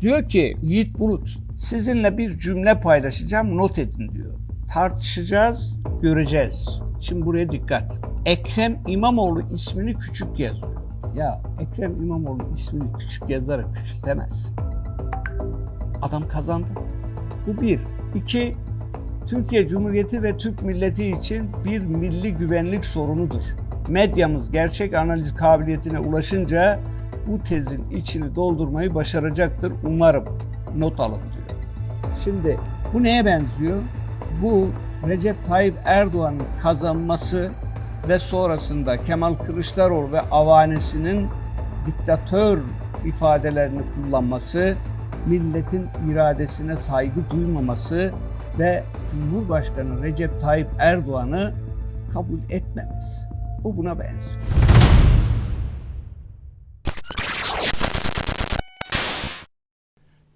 Diyor ki Yiğit Bulut sizinle bir cümle paylaşacağım not edin diyor. Tartışacağız, göreceğiz. Şimdi buraya dikkat. Ekrem İmamoğlu ismini küçük yazıyor. Ya Ekrem İmamoğlu ismini küçük yazarak küçültemezsin. Adam kazandı. Bu bir. İki, Türkiye Cumhuriyeti ve Türk milleti için bir milli güvenlik sorunudur. Medyamız gerçek analiz kabiliyetine ulaşınca bu tezin içini doldurmayı başaracaktır umarım. Not alın diyor. Şimdi bu neye benziyor? Bu Recep Tayyip Erdoğan'ın kazanması ve sonrasında Kemal Kılıçdaroğlu ve avanesinin diktatör ifadelerini kullanması, milletin iradesine saygı duymaması ve Cumhurbaşkanı Recep Tayyip Erdoğan'ı kabul etmemesi. Bu buna benziyor.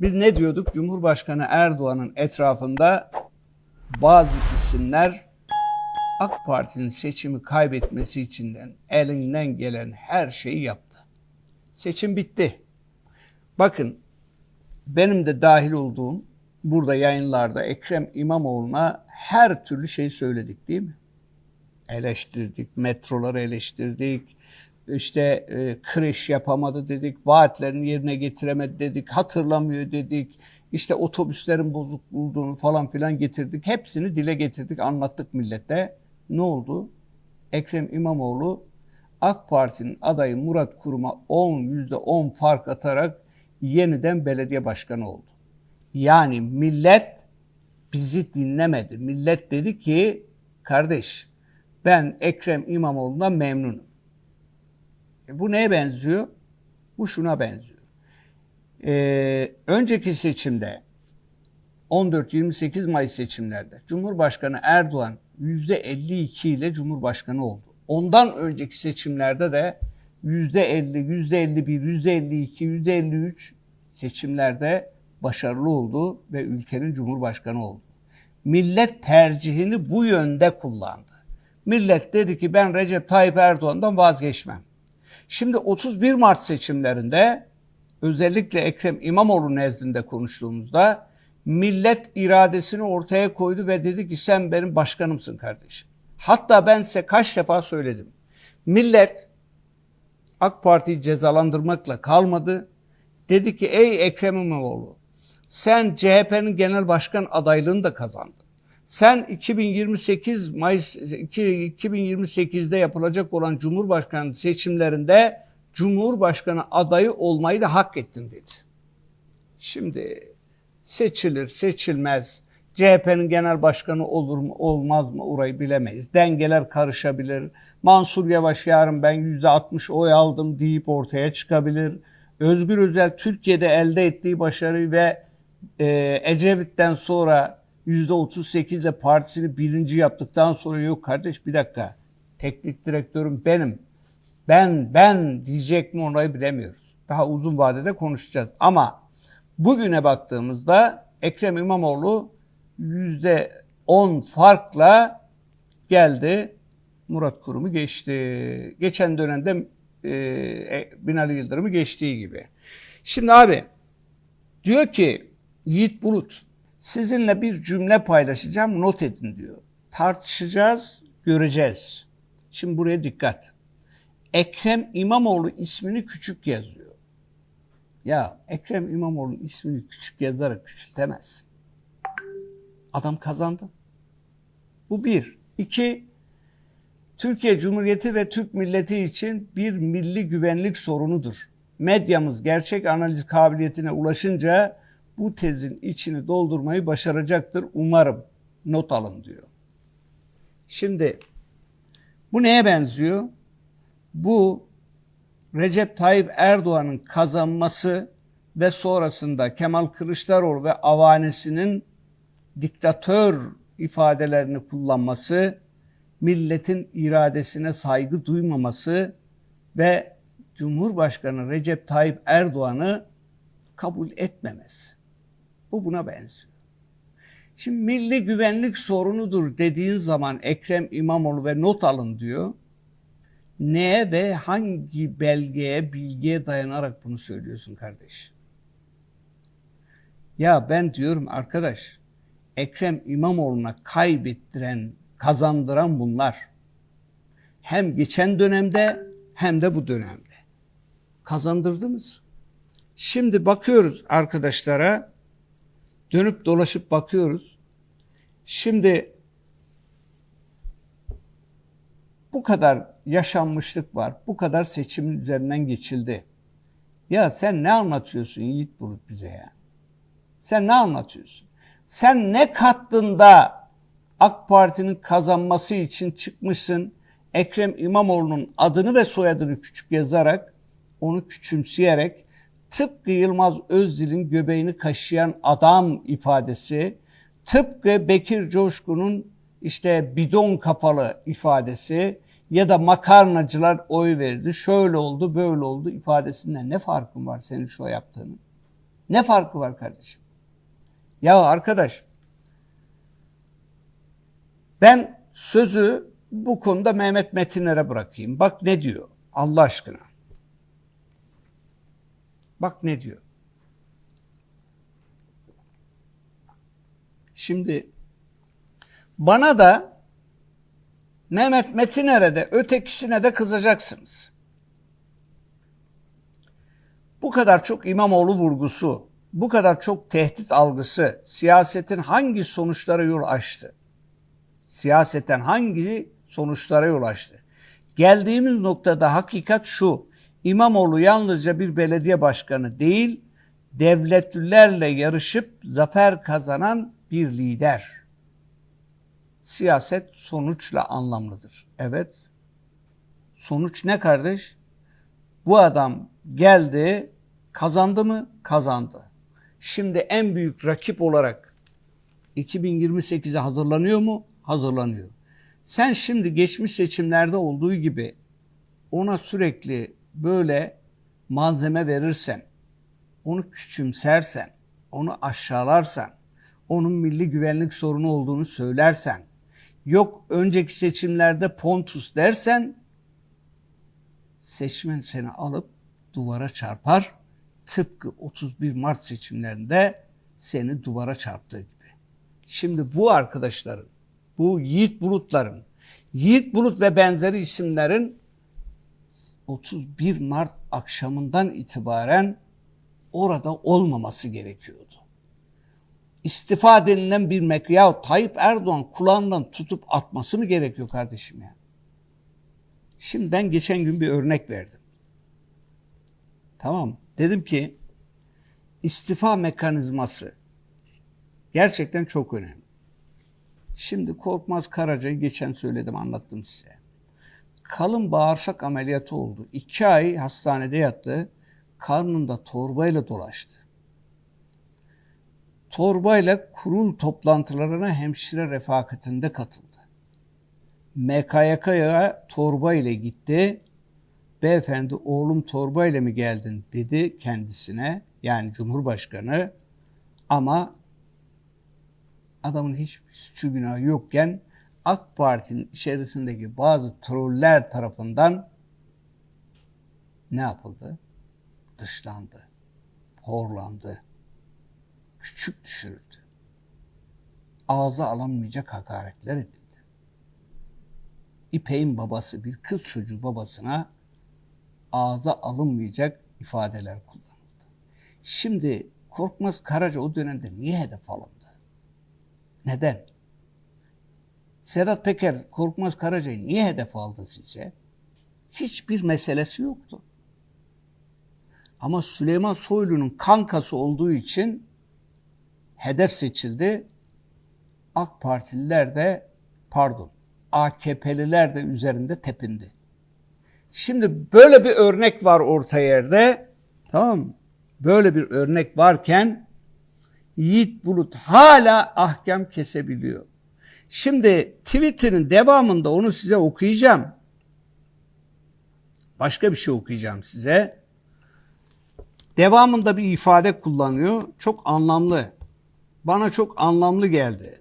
Biz ne diyorduk? Cumhurbaşkanı Erdoğan'ın etrafında bazı isimler AK Parti'nin seçimi kaybetmesi içinden elinden gelen her şeyi yaptı. Seçim bitti. Bakın benim de dahil olduğum burada yayınlarda Ekrem İmamoğlu'na her türlü şey söyledik değil mi? Eleştirdik, metroları eleştirdik, işte e, kreş yapamadı dedik, vaatlerini yerine getiremedi dedik, hatırlamıyor dedik, işte otobüslerin bozuk bulduğunu falan filan getirdik. Hepsini dile getirdik, anlattık millete. Ne oldu? Ekrem İmamoğlu AK Parti'nin adayı Murat Kurum'a 10 %10 fark atarak yeniden belediye başkanı oldu. Yani millet bizi dinlemedi. Millet dedi ki kardeş ben Ekrem İmamoğlu'ndan memnunum. Bu neye benziyor? Bu şuna benziyor. Ee, önceki seçimde 14-28 Mayıs seçimlerde Cumhurbaşkanı Erdoğan %52 ile Cumhurbaşkanı oldu. Ondan önceki seçimlerde de %50, %51, %52, %53 seçimlerde başarılı oldu ve ülkenin Cumhurbaşkanı oldu. Millet tercihini bu yönde kullandı. Millet dedi ki ben Recep Tayyip Erdoğan'dan vazgeçmem. Şimdi 31 Mart seçimlerinde özellikle Ekrem İmamoğlu nezdinde konuştuğumuzda millet iradesini ortaya koydu ve dedi ki sen benim başkanımsın kardeşim. Hatta ben size kaç defa söyledim. Millet AK Parti'yi cezalandırmakla kalmadı. Dedi ki ey Ekrem İmamoğlu sen CHP'nin genel başkan adaylığını da kazandın. Sen 2028 Mayıs 2028'de yapılacak olan Cumhurbaşkanı seçimlerinde Cumhurbaşkanı adayı olmayı da hak ettin dedi. Şimdi seçilir, seçilmez. CHP'nin genel başkanı olur mu, olmaz mı orayı bilemeyiz. Dengeler karışabilir. Mansur Yavaş yarın ben %60 oy aldım deyip ortaya çıkabilir. Özgür Özel Türkiye'de elde ettiği başarıyı ve e, Ecevit'ten sonra %38 ile partisini birinci yaptıktan sonra yok kardeş bir dakika teknik direktörüm benim. Ben ben diyecek mi orayı bilemiyoruz. Daha uzun vadede konuşacağız. Ama bugüne baktığımızda Ekrem İmamoğlu %10 farkla geldi. Murat Kurum'u geçti. Geçen dönemde e, Binali Yıldırım'ı geçtiği gibi. Şimdi abi diyor ki Yiğit Bulut sizinle bir cümle paylaşacağım not edin diyor. Tartışacağız, göreceğiz. Şimdi buraya dikkat. Ekrem İmamoğlu ismini küçük yazıyor. Ya Ekrem İmamoğlu ismini küçük yazarak küçültemezsin. Adam kazandı. Bu bir. İki, Türkiye Cumhuriyeti ve Türk milleti için bir milli güvenlik sorunudur. Medyamız gerçek analiz kabiliyetine ulaşınca bu tezin içini doldurmayı başaracaktır umarım. Not alın diyor. Şimdi bu neye benziyor? Bu Recep Tayyip Erdoğan'ın kazanması ve sonrasında Kemal Kılıçdaroğlu ve avanesinin diktatör ifadelerini kullanması, milletin iradesine saygı duymaması ve Cumhurbaşkanı Recep Tayyip Erdoğan'ı kabul etmemesi. Bu buna benziyor. Şimdi milli güvenlik sorunudur dediğin zaman Ekrem İmamoğlu ve not alın diyor. Neye ve hangi belgeye, bilgiye dayanarak bunu söylüyorsun kardeş? Ya ben diyorum arkadaş Ekrem İmamoğlu'na kaybettiren, kazandıran bunlar. Hem geçen dönemde hem de bu dönemde. Kazandırdınız. Şimdi bakıyoruz arkadaşlara. Dönüp dolaşıp bakıyoruz. Şimdi bu kadar yaşanmışlık var. Bu kadar seçimin üzerinden geçildi. Ya sen ne anlatıyorsun Yiğit Bulut bize ya? Sen ne anlatıyorsun? Sen ne kattın da AK Parti'nin kazanması için çıkmışsın Ekrem İmamoğlu'nun adını ve soyadını küçük yazarak onu küçümseyerek tıpkı Yılmaz Özdil'in göbeğini kaşıyan adam ifadesi tıpkı Bekir Coşkun'un işte bidon kafalı ifadesi ya da makarnacılar oy verdi, şöyle oldu, böyle oldu ifadesinden ne farkın var senin şu yaptığının? Ne farkı var kardeşim? Ya arkadaş ben sözü bu konuda Mehmet Metinler'e bırakayım. Bak ne diyor Allah aşkına. Bak ne diyor. Şimdi bana da Mehmet Metiner'e de ötekisine de kızacaksınız. Bu kadar çok İmamoğlu vurgusu, bu kadar çok tehdit algısı siyasetin hangi sonuçlara yol açtı? Siyaseten hangi sonuçlara yol açtı? Geldiğimiz noktada hakikat şu. İmamoğlu yalnızca bir belediye başkanı değil, devletlilerle yarışıp zafer kazanan bir lider. Siyaset sonuçla anlamlıdır. Evet. Sonuç ne kardeş? Bu adam geldi, kazandı mı? Kazandı. Şimdi en büyük rakip olarak 2028'e hazırlanıyor mu? Hazırlanıyor. Sen şimdi geçmiş seçimlerde olduğu gibi ona sürekli böyle malzeme verirsen, onu küçümsersen, onu aşağılarsan, onun milli güvenlik sorunu olduğunu söylersen, yok önceki seçimlerde Pontus dersen, seçmen seni alıp duvara çarpar. Tıpkı 31 Mart seçimlerinde seni duvara çarptığı gibi. Şimdi bu arkadaşların, bu Yiğit Bulutların, Yiğit Bulut ve benzeri isimlerin 31 Mart akşamından itibaren orada olmaması gerekiyordu. İstifa denilen bir mek ya Tayyip Erdoğan kulağından tutup atması mı gerekiyor kardeşim ya? Şimdi ben geçen gün bir örnek verdim. Tamam Dedim ki istifa mekanizması gerçekten çok önemli. Şimdi Korkmaz Karaca'yı geçen söyledim anlattım size. Kalın bağırsak ameliyatı oldu. İki ay hastanede yattı. Karnında torbayla dolaştı. Torbayla kurul toplantılarına hemşire refakatinde katıldı. MKYK'ya torba ile gitti. Beyefendi oğlum torba ile mi geldin dedi kendisine yani Cumhurbaşkanı ama adamın hiçbir suçu günahı yokken AK Parti'nin içerisindeki bazı troller tarafından ne yapıldı? Dışlandı, horlandı, küçük düşürüldü. Ağza alınmayacak hakaretler edildi. İpek'in babası bir kız çocuğu babasına ağza alınmayacak ifadeler kullanıldı. Şimdi Korkmaz Karaca o dönemde niye hedef alındı? Neden? Sedat Peker Korkmaz Karaca'yı niye hedef aldı sizce? Hiçbir meselesi yoktu. Ama Süleyman Soylu'nun kankası olduğu için hedef seçildi. AK Partililer de pardon AKP'liler de üzerinde tepindi. Şimdi böyle bir örnek var orta yerde. Tamam mı? Böyle bir örnek varken Yiğit Bulut hala ahkam kesebiliyor. Şimdi Twitter'ın devamında onu size okuyacağım. Başka bir şey okuyacağım size. Devamında bir ifade kullanıyor. Çok anlamlı. Bana çok anlamlı geldi.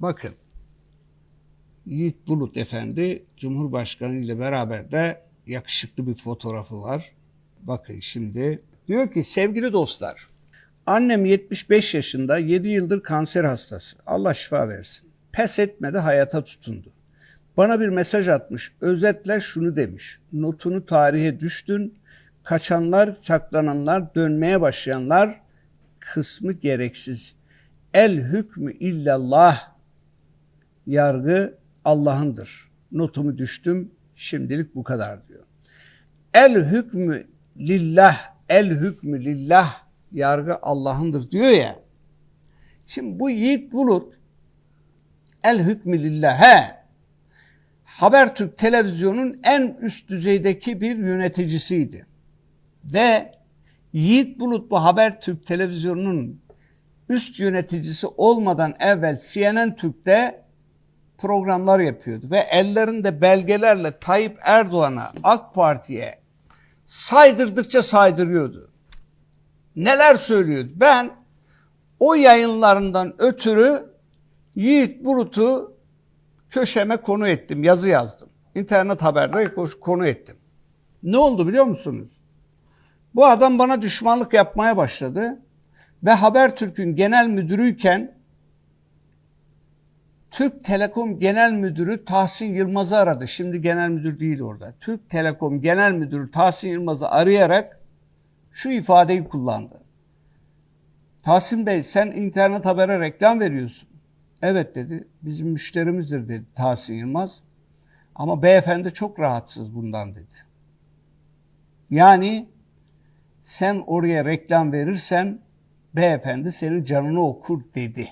Bakın. Yiğit Bulut Efendi Cumhurbaşkanı ile beraber de yakışıklı bir fotoğrafı var. Bakın şimdi diyor ki sevgili dostlar Annem 75 yaşında, 7 yıldır kanser hastası. Allah şifa versin. Pes etmedi, hayata tutundu. Bana bir mesaj atmış. Özetle şunu demiş. Notunu tarihe düştün. Kaçanlar, saklananlar, dönmeye başlayanlar kısmı gereksiz. El hükmü illallah. Yargı Allah'ındır. Notumu düştüm. Şimdilik bu kadar diyor. El hükmü lillah. El hükmü lillah. Yargı Allah'ındır diyor ya. Şimdi bu Yiğit Bulut el hükmü lillah. He. Habertürk televizyonun en üst düzeydeki bir yöneticisiydi. Ve Yiğit Bulut bu Habertürk televizyonunun üst yöneticisi olmadan evvel CNN Türk'te programlar yapıyordu ve ellerinde belgelerle Tayyip Erdoğan'a, AK Parti'ye saydırdıkça saydırıyordu. Neler söylüyordu? Ben o yayınlarından ötürü Yiğit Bulut'u köşeme konu ettim, yazı yazdım. İnternet haberde konu ettim. Ne oldu biliyor musunuz? Bu adam bana düşmanlık yapmaya başladı ve Habertürk'ün genel müdürüyken Türk Telekom Genel Müdürü Tahsin Yılmaz'ı aradı. Şimdi genel müdür değil orada. Türk Telekom Genel Müdürü Tahsin Yılmaz'ı arayarak şu ifadeyi kullandı. Tahsin Bey sen internet habere reklam veriyorsun. Evet dedi. Bizim müşterimizdir dedi Tahsin Yılmaz. Ama beyefendi çok rahatsız bundan dedi. Yani sen oraya reklam verirsen beyefendi senin canını okur dedi.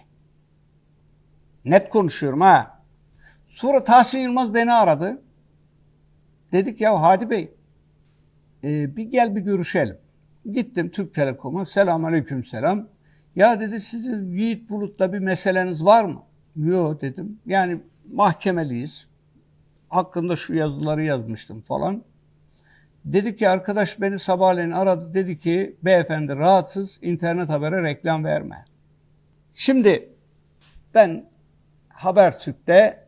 Net konuşuyorum ha. Sonra Tahsin Yılmaz beni aradı. Dedik ya Hadi Bey e, bir gel bir görüşelim. Gittim Türk Telekom'a selam aleyküm selam. Ya dedi sizin Yiğit Bulut'la bir meseleniz var mı? Yok dedim. Yani mahkemeliyiz. Hakkında şu yazıları yazmıştım falan. Dedi ki arkadaş beni sabahleyin aradı. Dedi ki beyefendi rahatsız internet habere reklam verme. Şimdi ben Habertürk'te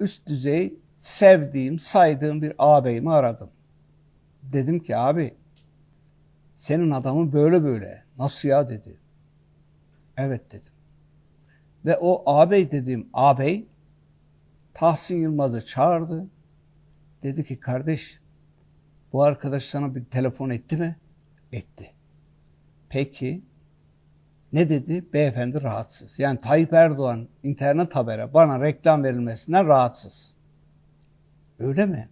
üst düzey sevdiğim, saydığım bir ağabeyimi aradım. Dedim ki abi senin adamın böyle böyle. Nasıl ya dedi. Evet dedim. Ve o ağabey dediğim ağabey Tahsin Yılmaz'ı çağırdı. Dedi ki kardeş bu arkadaş sana bir telefon etti mi? Etti. Peki ne dedi? Beyefendi rahatsız. Yani Tayyip Erdoğan internet habere bana reklam verilmesinden rahatsız. Öyle mi?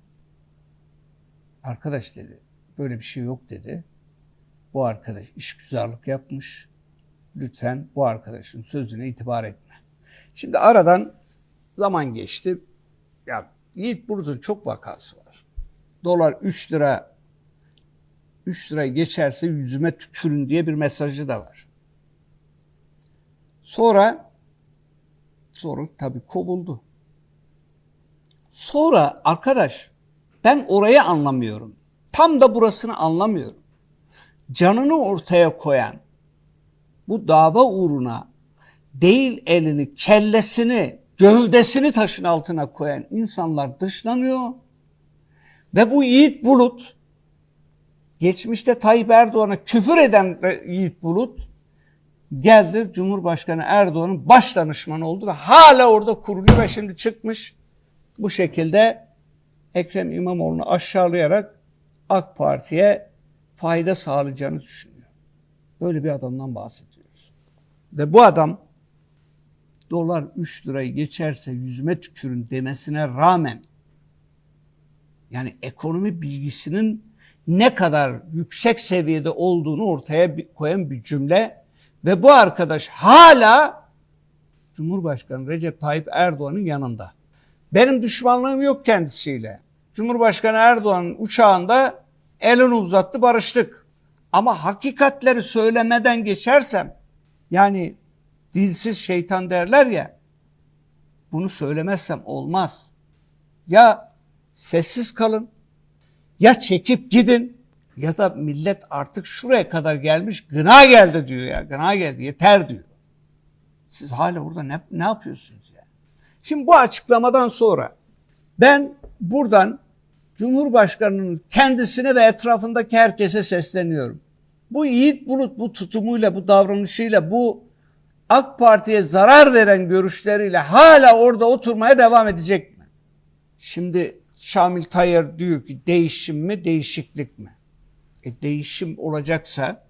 Arkadaş dedi. Böyle bir şey yok dedi. Bu arkadaş işgüzarlık yapmış. Lütfen bu arkadaşın sözüne itibar etme. Şimdi aradan zaman geçti. Ya Yiğit Bulut'un çok vakası var. Dolar 3 lira 3 lira geçerse yüzüme tükürün diye bir mesajı da var. Sonra sonra tabii kovuldu. Sonra arkadaş ben orayı anlamıyorum. Tam da burasını anlamıyorum. Canını ortaya koyan bu dava uğruna değil elini, kellesini, gövdesini taşın altına koyan insanlar dışlanıyor. Ve bu Yiğit Bulut, geçmişte Tayyip Erdoğan'a küfür eden Yiğit Bulut, geldi Cumhurbaşkanı Erdoğan'ın baş danışmanı oldu ve hala orada kuruluyor ve şimdi çıkmış bu şekilde Ekrem İmamoğlu'nu aşağılayarak AK Parti'ye fayda sağlayacağını düşünüyor. Böyle bir adamdan bahsediyoruz. Ve bu adam dolar 3 lirayı geçerse yüzüme tükürün demesine rağmen yani ekonomi bilgisinin ne kadar yüksek seviyede olduğunu ortaya koyan bir cümle ve bu arkadaş hala Cumhurbaşkanı Recep Tayyip Erdoğan'ın yanında. Benim düşmanlığım yok kendisiyle. Cumhurbaşkanı Erdoğan'ın uçağında elini uzattı barıştık. Ama hakikatleri söylemeden geçersem yani dilsiz şeytan derler ya bunu söylemezsem olmaz. Ya sessiz kalın ya çekip gidin ya da millet artık şuraya kadar gelmiş gına geldi diyor ya gına geldi yeter diyor. Siz hala orada ne, ne yapıyorsunuz ya? Şimdi bu açıklamadan sonra ben buradan Cumhurbaşkanının kendisine ve etrafındaki herkese sesleniyorum. Bu Yiğit Bulut bu tutumuyla, bu davranışıyla, bu AK Parti'ye zarar veren görüşleriyle hala orada oturmaya devam edecek mi? Şimdi Şamil Tayyar diyor ki değişim mi, değişiklik mi? E değişim olacaksa,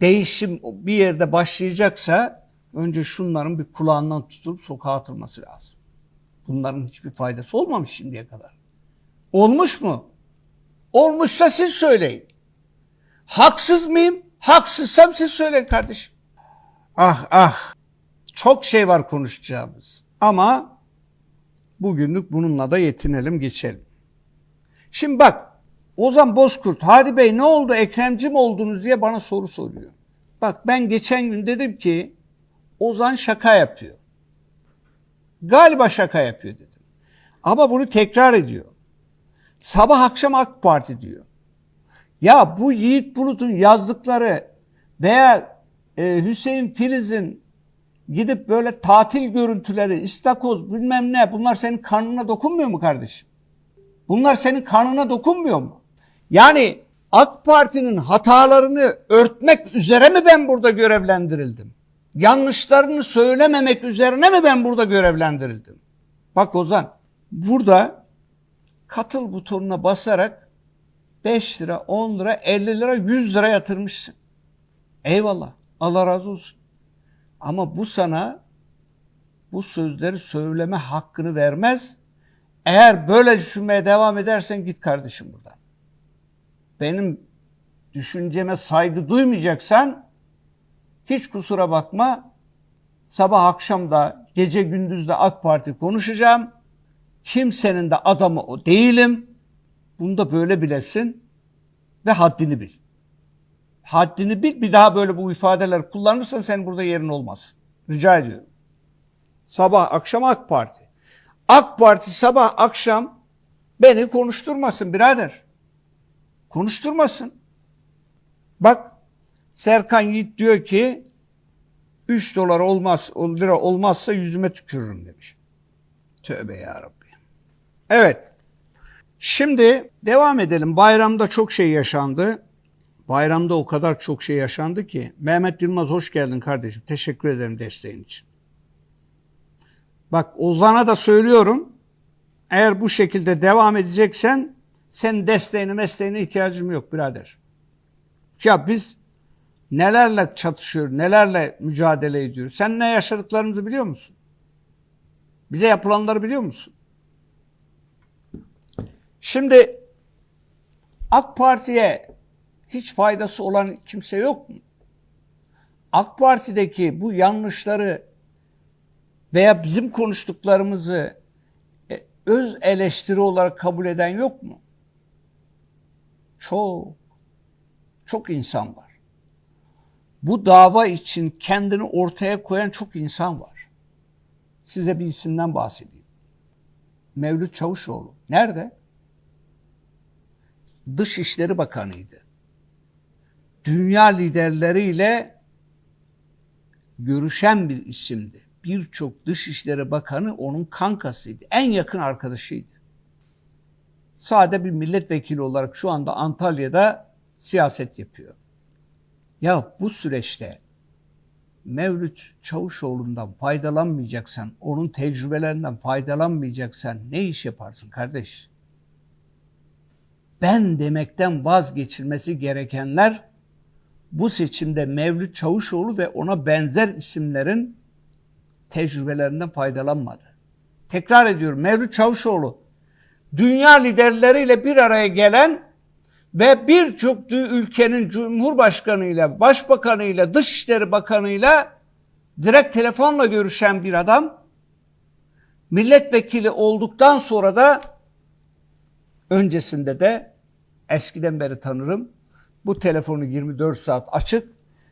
değişim bir yerde başlayacaksa önce şunların bir kulağından tutulup sokağa atılması lazım. Bunların hiçbir faydası olmamış şimdiye kadar. Olmuş mu? Olmuşsa siz söyleyin. Haksız mıyım? Haksızsam siz söyleyin kardeşim. Ah ah. Çok şey var konuşacağımız. Ama bugünlük bununla da yetinelim geçelim. Şimdi bak Ozan Bozkurt, Hadi Bey ne oldu Ekremci mi oldunuz diye bana soru soruyor. Bak ben geçen gün dedim ki Ozan şaka yapıyor. Galiba şaka yapıyor dedim. Ama bunu tekrar ediyor. Sabah akşam AK Parti diyor. Ya bu Yiğit Bulut'un yazdıkları veya e, Hüseyin Filiz'in gidip böyle tatil görüntüleri, istakoz bilmem ne bunlar senin karnına dokunmuyor mu kardeşim? Bunlar senin karnına dokunmuyor mu? Yani AK Parti'nin hatalarını örtmek üzere mi ben burada görevlendirildim? Yanlışlarını söylememek üzerine mi ben burada görevlendirildim? Bak Ozan, burada katıl butonuna basarak 5 lira, 10 lira, 50 lira, 100 lira yatırmışsın. Eyvallah. Allah razı olsun. Ama bu sana bu sözleri söyleme hakkını vermez. Eğer böyle düşünmeye devam edersen git kardeşim buradan. Benim düşünceme saygı duymayacaksan hiç kusura bakma. Sabah akşam da gece gündüz de AK Parti konuşacağım. Kimsenin de adamı o değilim. Bunu da böyle bilesin ve haddini bil. Haddini bil bir daha böyle bu ifadeler kullanırsan senin burada yerin olmaz. Rica ediyorum. Sabah akşam AK Parti. AK Parti sabah akşam beni konuşturmasın birader. Konuşturmasın. Bak Serkan Yiğit diyor ki 3 dolar olmaz, 10 lira olmazsa yüzüme tükürürüm demiş. Tövbe ya Rabbi. Evet. Şimdi devam edelim. Bayramda çok şey yaşandı. Bayramda o kadar çok şey yaşandı ki. Mehmet Yılmaz hoş geldin kardeşim. Teşekkür ederim desteğin için. Bak Ozan'a da söylüyorum. Eğer bu şekilde devam edeceksen senin desteğine mesleğine ihtiyacım yok birader. Ya biz nelerle çatışıyor, nelerle mücadele ediyoruz. Sen ne yaşadıklarımızı biliyor musun? Bize yapılanları biliyor musun? Şimdi AK Parti'ye hiç faydası olan kimse yok mu? AK Parti'deki bu yanlışları veya bizim konuştuklarımızı e, öz eleştiri olarak kabul eden yok mu? Çok, çok insan var. Bu dava için kendini ortaya koyan çok insan var. Size bir isimden bahsedeyim. Mevlüt Çavuşoğlu. Nerede? Dışişleri Bakanıydı. Dünya liderleriyle görüşen bir isimdi. Birçok Dışişleri Bakanı onun kankasıydı. En yakın arkadaşıydı. Sade bir milletvekili olarak şu anda Antalya'da siyaset yapıyor. Ya bu süreçte Mevlüt Çavuşoğlu'ndan faydalanmayacaksan, onun tecrübelerinden faydalanmayacaksan ne iş yaparsın kardeş? Ben demekten vazgeçilmesi gerekenler bu seçimde Mevlüt Çavuşoğlu ve ona benzer isimlerin tecrübelerinden faydalanmadı. Tekrar ediyorum Mevlüt Çavuşoğlu dünya liderleriyle bir araya gelen ve birçok ülkenin cumhurbaşkanıyla, başbakanıyla, dışişleri bakanıyla direkt telefonla görüşen bir adam. Milletvekili olduktan sonra da öncesinde de eskiden beri tanırım. Bu telefonu 24 saat açık.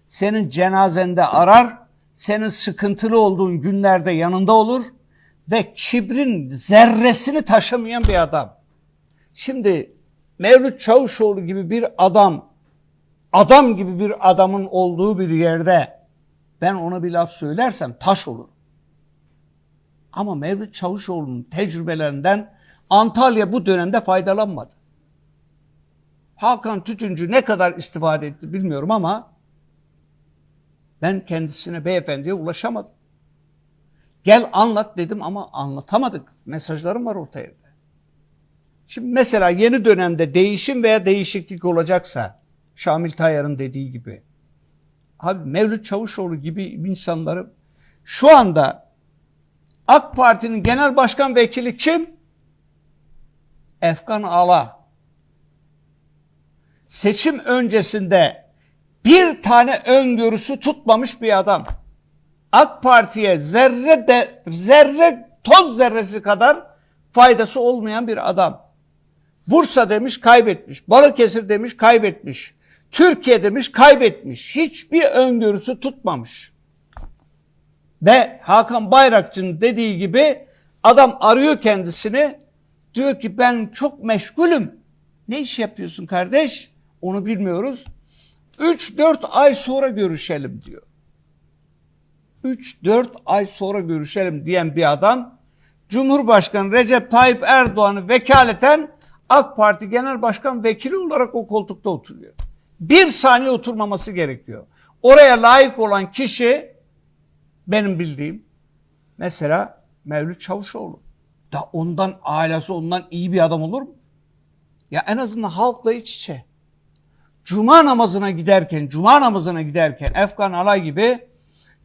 Senin cenazende arar, senin sıkıntılı olduğun günlerde yanında olur ve kibrin zerresini taşımayan bir adam. Şimdi Mevlüt Çavuşoğlu gibi bir adam, adam gibi bir adamın olduğu bir yerde ben ona bir laf söylersem taş olur. Ama Mevlüt Çavuşoğlu'nun tecrübelerinden Antalya bu dönemde faydalanmadı. Hakan Tütüncü ne kadar istifade etti bilmiyorum ama ben kendisine beyefendiye ulaşamadım. Gel anlat dedim ama anlatamadık. Mesajlarım var orta yerde. Şimdi mesela yeni dönemde değişim veya değişiklik olacaksa Şamil Tayyar'ın dediği gibi abi Mevlüt Çavuşoğlu gibi insanları şu anda AK Parti'nin genel başkan vekili kim? Efkan Ala. Seçim öncesinde bir tane öngörüsü tutmamış bir adam. AK Parti'ye zerre de zerre toz zerresi kadar faydası olmayan bir adam. Bursa demiş kaybetmiş. Balıkesir demiş kaybetmiş. Türkiye demiş kaybetmiş. Hiçbir öngörüsü tutmamış. Ve Hakan Bayrakçı'nın dediği gibi adam arıyor kendisini. Diyor ki ben çok meşgulüm. Ne iş yapıyorsun kardeş? Onu bilmiyoruz. 3-4 ay sonra görüşelim diyor. 3-4 ay sonra görüşelim diyen bir adam Cumhurbaşkanı Recep Tayyip Erdoğan'ı vekaleten AK Parti Genel Başkan Vekili olarak o koltukta oturuyor. Bir saniye oturmaması gerekiyor. Oraya layık olan kişi benim bildiğim mesela Mevlüt Çavuşoğlu. Da ondan ailesi ondan iyi bir adam olur mu? Ya en azından halkla iç içe. Cuma namazına giderken, cuma namazına giderken Efkan Alay gibi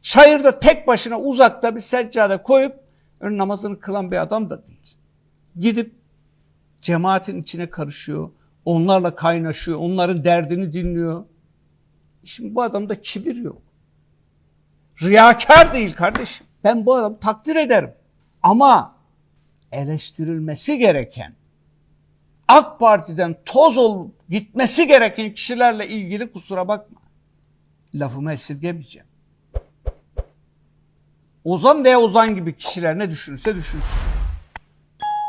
çayırda tek başına uzakta bir seccade koyup ön namazını kılan bir adam da değil. Gidip cemaatin içine karışıyor, onlarla kaynaşıyor, onların derdini dinliyor. Şimdi bu adamda kibir yok. Riyakar değil kardeşim. Ben bu adamı takdir ederim. Ama eleştirilmesi gereken AK Parti'den toz olup gitmesi gereken kişilerle ilgili kusura bakma. Lafımı esirgemeyeceğim. Ozan veya Ozan gibi kişiler ne düşünürse düşünsün.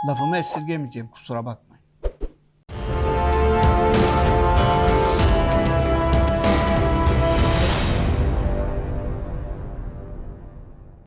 Lafımı esirgemeyeceğim kusura bakma.